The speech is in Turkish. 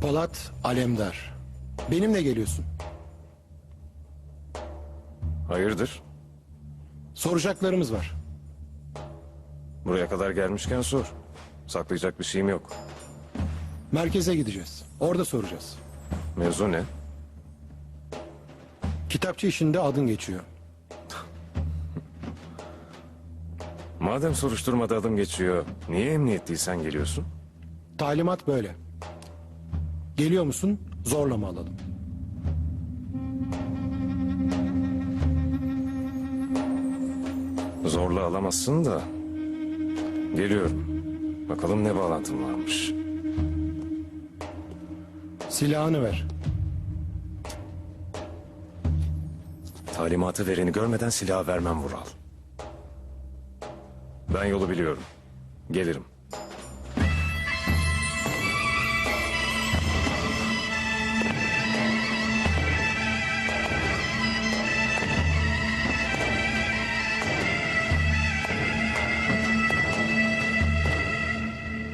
Polat Alemdar. Benimle geliyorsun. Hayırdır? Soracaklarımız var. Buraya kadar gelmişken sor. Saklayacak bir şeyim yok. Merkeze gideceğiz. Orada soracağız. Mevzu ne? Kitapçı işinde adın geçiyor. Madem soruşturmada adım geçiyor, niye emniyet değilsen geliyorsun? Talimat böyle. Geliyor musun? Zorla mı alalım? Zorla alamazsın da. Geliyorum. Bakalım ne bağlantın varmış. Silahını ver. Talimatı vereni görmeden silah vermem Vural. Ben yolu biliyorum. Gelirim.